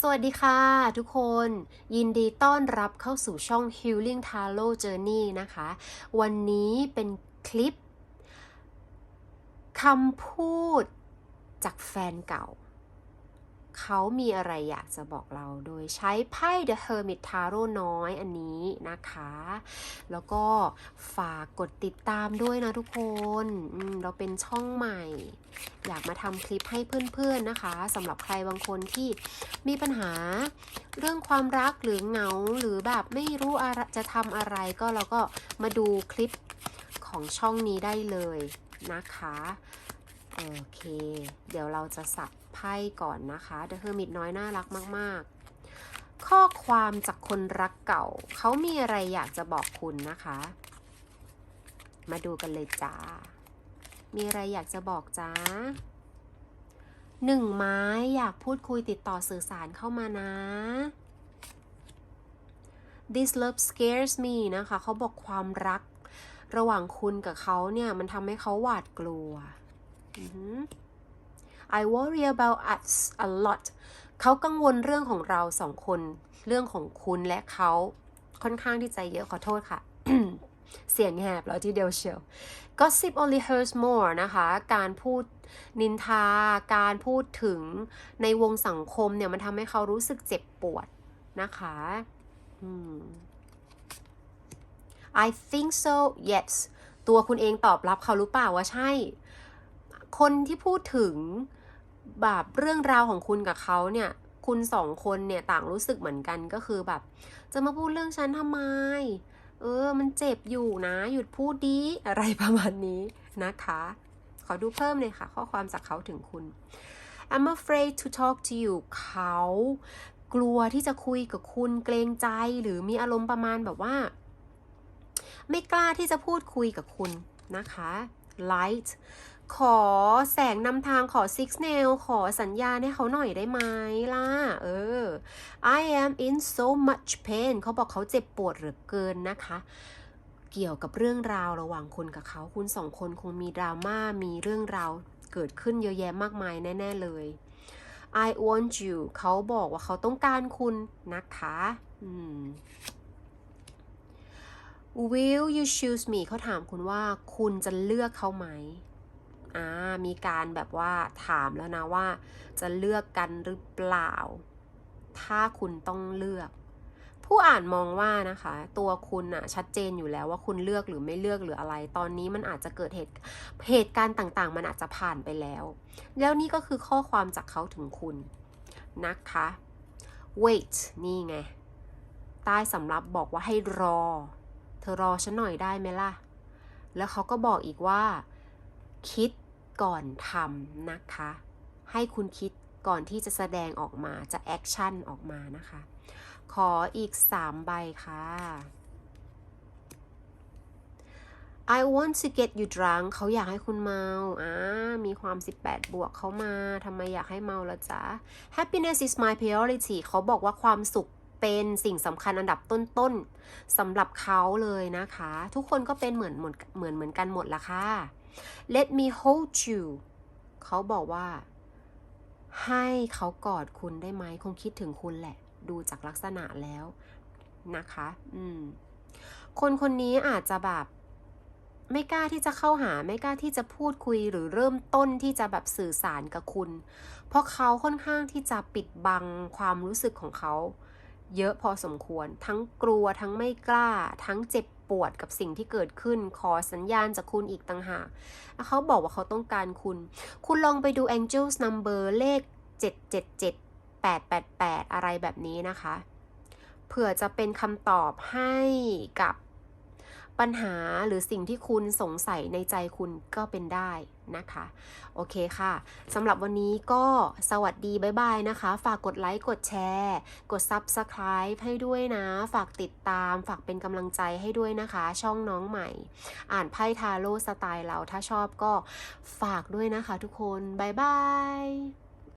สวัสดีค่ะทุกคน ยินดีต้อนรับเข้าสู่ช่อง Healing Tarot Journey นะคะ วันนี้เป็นคลิปคำพูดจากแฟนเก่า เขามีอะไรอยากจะบอกเราโดยใช้ไพ่ The Hermit Tarot น้อยอันนี้นะคะ แล้วก็ฝากกดติดตามด้วยนะทุกคนเราเป็นช่องใหม่ อยากมาทำคลิปให้เพื่อนๆนะคะสำหรับใครบางคนที่มีปัญหาเรื่องความรักหรือเหงาหรือแบบไม่รู้ะจะทำอะไรก็เราก็มาดูคลิปของช่องนี้ได้เลยนะคะ โอเค เดี๋ยวเราจะสับ ไพ่ก่อนนะคะ The Hermit น้อยน่ารักมาก ๆ ข้อความจากคนรักเก่า เขามีอะไรอยากจะบอกคุณนะคะ มาดูกันเลยจ้า มีอะไรอยากจะบอกจ้าหนึ่งไม้อยากพูดคุยติดต่อสื่อสารเข้ามานะ This love scares me นะคะ เขาบอกความรัก ระหว่างคุณกับเขาเนี่ย มันทำให้เขาหวาดกลัว อือ I worry about us a lot เขากังวลเรื่องของเราสองคน เรื่องของคุณและเขาค่อนข้างที่ใจเยอะขอโทษค่ะ เสียงแหบแล้วที่เดียวเชียว Gossip only hurts more นะคะ การพูดนินทา การพูดถึงในวงสังคมเนี่ย มันทำให้เขารู้สึกเจ็บปวดนะคะอืม I think so yes ตัวคุณเองตอบรับเขารู้เปล่าว่าใช่ คนที่พูดถึง แบบเรื่องราวของคุณกับเขาเนี่ยคุณสองคนเนี่ยต่างรู้สึกเหมือนกันก็คือแบบ จะมาพูดเรื่องฉันทำไม เออ มันเจ็บอยู่นะ หยุดพูดดีอะไรประมาณนี้นะคะ ขอดูเพิ่มเลยค่ะ ข้อความจากเขาถึงคุณ I'm afraid to talk to you เขากลัวที่จะคุยกับคุณเกรงใจหรือมีอารมณ์ประมาณแบบว่า ไม่กล้าที่จะพูดคุยกับคุณนะคะ light ขอแสงนำทางขอ six nail ขอสัญญาให้เขาหน่อยได้ไหมล่ะ เออ I am in so much pain เขาบอกเขาเจ็บปวดเหลือเกินนะคะ เกี่ยวกับเรื่องราวระหว่างคุณกับเขาคุณสองคนคงมีดราม่ามีเรื่องราวเกิดขึ้นเยอะแยะมากมายแน่ ๆ เลย I want you เขาบอกว่าเขาต้องการคุณนะคะอืม Will you choose me เขาถามคุณว่าคุณจะเลือกเขาไหม อ่ามีการแบบว่าถามแล้วนะว่า จะเลือกกันหรือเปล่า ถ้าคุณต้องเลือก ผู้อ่านมองว่านะคะ ตัวคุณอะชัดเจนอยู่แล้วว่าคุณเลือกหรือไม่เลือกหรืออะไร ตอนนี้มันอาจจะเกิดเหตุเหตุการณ์ต่างๆ มันอาจจะผ่านไปแล้ว แล้วนี่ก็คือข้อความจากเขาถึงคุณนะคะ wait นี่ไง ใต้สำรับบอกว่าให้รอ เธอรอฉันหน่อยได้ไหมล่ะ แล้วเขาก็บอกอีกว่า คิด ก่อนทำนะคะ ให้คุณคิดก่อนที่จะแสดงออกมาจะแอคชั่นออกมานะคะ ขออีก 3 ใบค่ะ I want to get you drunk เขาอยากให้คุณเมา อ่า มีความ 18 บวกเขามา ทำไมอยากให้เมาละจ๊ะ Happiness is my priority เขาบอกว่าความสุขเป็นสิ่งสำคัญอันดับต้นๆสำหรับเขาเลยนะคะ ทุกคนก็เป็นเหมือนเหมือนเหมือนเหมือนกันหมดละค่ะ Let me hold you เขาบอกว่า ให้เขากอดคุณได้ไหมคงคิดถึงคุณแหละ ดูจากลักษณะแล้วนะคะ อืม คนคนนี้อาจจะแบบ ไม่กล้าที่จะเข้าหา ไม่กล้าที่จะพูดคุยหรือเริ่มต้นที่จะแบบสื่อสารกับคุณ เพราะเขาค่อนข้างที่จะปิดบังความรู้สึกของเขา เยอะพอสมควร ทั้งกลัวทั้งไม่กล้า ทั้งเจ็บ ปวดกับสิ่งที่เกิดขึ้น ขอสัญญาณจากคุณอีกต่างหากแล้วเขาบอกว่าเขาต้องการคุณ คุณลองไปดู Angels Number เลข 777 888 อะไรแบบนี้นะคะ เผื่อจะเป็นคำตอบให้กับ ปัญหาหรือสิ่งที่คุณสงสัยในใจคุณก็เป็นได้นะคะ โอเคค่ะสำหรับวันนี้ก็สวัสดี บ๊ายบายนะคะ ฝากกดไลค์ กดแชร์ กด Subscribe ให้ด้วยนะ ฝากติดตาม ฝากเป็นกำลังใจให้ด้วยนะคะ ช่องน้องใหม่ อ่านไพ่ทาโร่สไตล์เราถ้าชอบก็ฝากด้วยนะคะทุกคน บ๊ายบาย